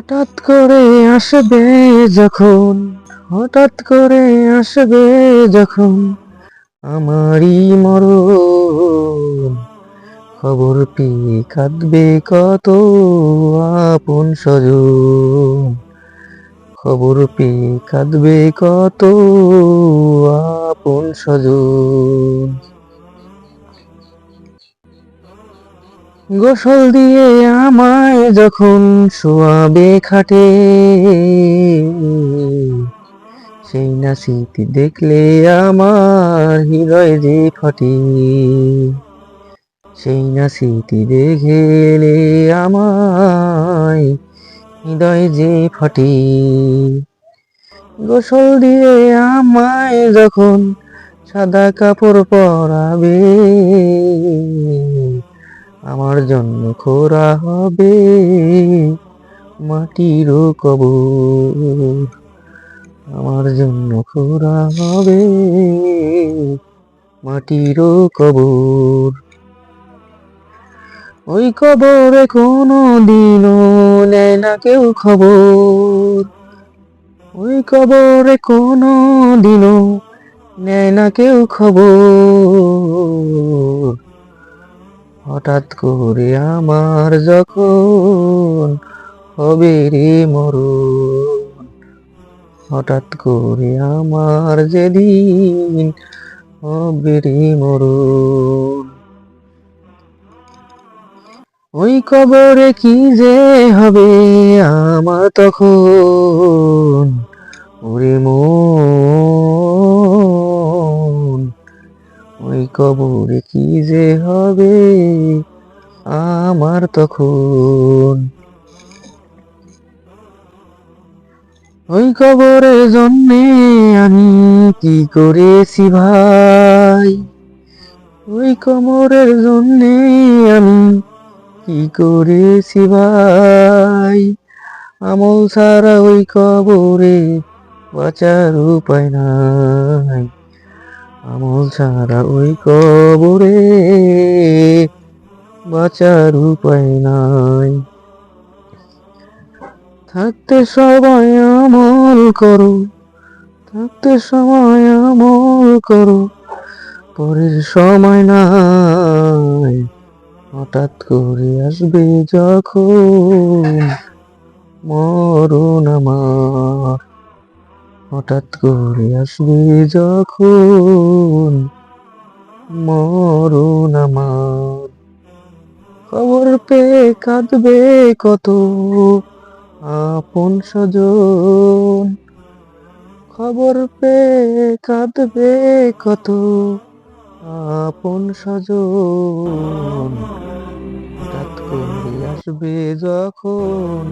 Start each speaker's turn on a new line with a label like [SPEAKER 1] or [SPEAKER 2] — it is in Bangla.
[SPEAKER 1] হঠাৎ করে আসবে যখন, হঠাৎ করে আসবে যখন আমারই মরণ। খবর পেয়ে কাঁদবে কত আপন স্বজন? খবর পেয়ে কাঁদবে কত আপন স্বজন? গোসল দিয়ে আমায় যখন শোয়াবে খাটে, সেই না দেখলে আমার হৃদয় যে ফটে। সেই না স্মৃতি দেখলে আমায় হৃদয় যে ফটে। গোসল দিয়ে আমায় যখন সাদা কাপড় পরাবে আমার জন্য খোরা হবে মাটির কবর। আমার জন্য খোরা হবে মাটির কবর। ওই কবরে কোনো দিনও নেয় না কেউ খবর। ওই কবরে কোনো দিনও নেয় না কেউ খবর। হঠাৎ করে আমার যখন হবে রে মরণ, হঠাৎ করে আমার যেদিন হবে রে মরণ। ওই কবরে কি যে হবে আমার তখন? ওরে মন কবরে কি যে হবে আমার তখন? ওই কবরের জন্যে আমি কি করেছি ভাই? ওই কবরের জন্যে আমি কি করেছি ভাই? আমল ছাড়া ওই কবরে বাঁচার উপায় নাই। আমল ছাড়া ওই কবরে বাঁচার উপায় নাই। থাকতে সবাই আমল করো, থাকতে সময় আমল করো, পরের সময় নাই। হঠাৎ করে আসবে যখন মরণ আমার। হঠাৎ করে আসবে যখন মরণ আমার। খবর পেয়ে কাঁদবে কত আপন স্বজন। খবর পেয়ে কাঁদবে কত আপন স্বজন। হঠাৎ করে আসবে যখন